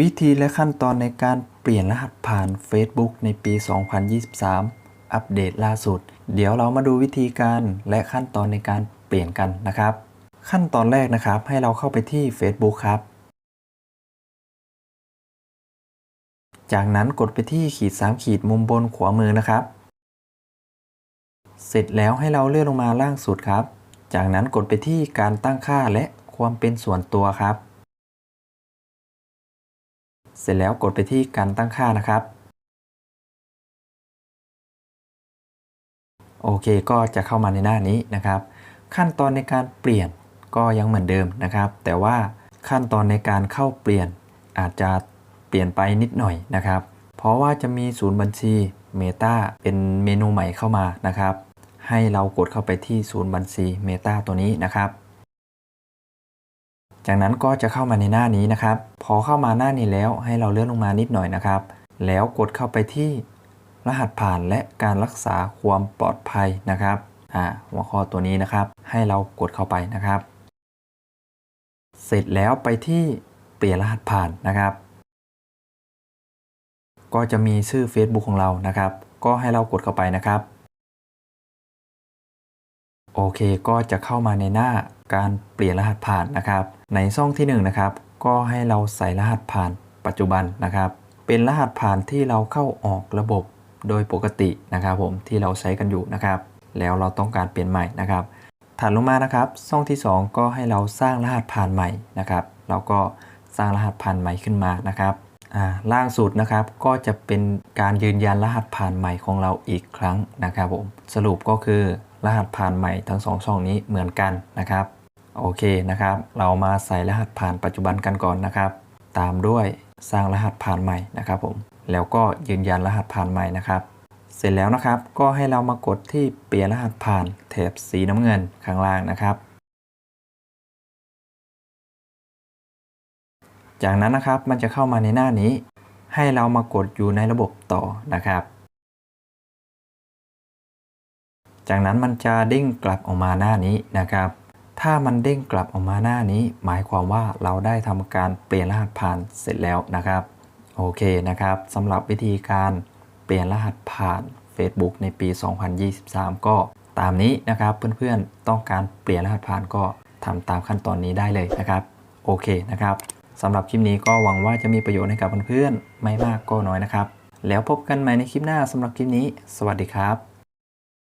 วิธีและขั้นตอนในการเปลี่ยนรหัสผ่าน Facebook ในปี 2023 อัปเดตล่าสุด เดี๋ยวเรามาดูวิธีการและขั้นตอนในการเปลี่ยนกันนะครับ ขั้นตอนแรกนะครับให้เราเข้าไปที่ Facebook ครับ จากนั้นกดไปที่ขีด 3 ขีดมุมบนขวามือนะครับ เสร็จแล้วให้เราเลื่อนลงมาล่างสุดครับ จากนั้นกดไปที่การตั้งค่าและความเป็นส่วนตัวครับ เสร็จแล้วกดไปที่การตั้งค่านะครับ โอเคก็จะเข้ามาในหน้านี้นะครับ ขั้นตอนในการเปลี่ยนก็ยังเหมือนเดิมนะครับ แต่ว่าขั้นตอนในการเข้าเปลี่ยนอาจจะเปลี่ยนไปนิดหน่อยนะครับ เพราะว่าจะมีศูนย์บัญชี Meta เป็นเมนูใหม่เข้ามานะครับ ให้เรากดเข้าไปที่ศูนย์บัญชี Meta ตัวนี้นะครับ จากนั้นก็จะเข้ามาในหน้านี้นะครับ พอเข้ามาหน้านี้แล้วให้เราเลื่อนลงมานิดหน่อยนะครับ แล้วกดเข้าไปที่รหัสผ่านและการรักษาความปลอดภัยนะครับอ่าหัวข้อตัวนี้นะครับ ให้เรากดเข้าไปนะครับ เสร็จแล้วไปที่เปลี่ยนรหัสผ่านนะครับ ก็จะมีชื่อ Facebook ของเรานะครับ ก็ให้เรากดเข้าไปนะครับ โอเคก็จะเข้ามาในหน้าการเปลี่ยนรหัสผ่านนะครับ ในช่องที่1นงนะครับก็ให้เราใส่รหัสผ่านปัจจุบันนะครับ เป็นรหัสผ่านที่เราเข้าออกระบบโดยปกตินะครับผมที่เราใช้กันอยู่นะครับ แล้วเราต้องการเปลี่ยนใหม่นะครับถัดลงมานะครับช่องที่ 2 ก็ให้เราสร้างรหัสผ่านใหม่นะครับ เราก็สร้างรหัสผ่านใหม่ขึ้นมานะครับอ่าล่างสุดนะครับก็จะเป็นการยืนยันรหัสผ่านใหม่ของเราอีกครั้งนะครับผมสรุปก็คือ รหัสผ่านใหม่ทั้งสองช่องนี้เหมือนกันนะครับ โอเคนะครับ เรามาใส่รหัสผ่านปัจจุบันกันก่อนนะครับ ตามด้วยสร้างรหัสผ่านใหม่นะครับผม แล้วก็ยืนยันรหัสผ่านใหม่นะครับ เสร็จแล้วนะครับ ก็ให้เรามากดที่เปลี่ยนรหัสผ่านแถบสีน้ำเงินข้างล่างนะครับ จากนั้นนะครับมันจะเข้ามาในหน้านี้ ให้เรามากดอยู่ในระบบต่อนะครับ จากนั้นมันจะเด้งกลับออกมาหน้านี้นะครับ ถ้ามันเด้งกลับออกมาหน้านี้ หมายความว่าเราได้ทำการเปลี่ยนรหัสผ่านเสร็จแล้วนะครับโอเคนะครับสำหรับวิธีการเปลี่ยนรหัสผ่าน Facebook ในปี 2023 ก็ตามนี้นะครับเพื่อนๆต้องการเปลี่ยนรหัสผ่านก็ทำตามขั้นตอนนี้ได้เลยนะครับโอเคนะครับสำหรับคลิปนี้ก็หวังว่าจะมีประโยชน์ให้กับเพื่อนๆไม่มากก็น้อยนะครับ แล้วพบกันใหม่ในคลิปหน้าสำหรับคลิปนี้ สวัสดีครับ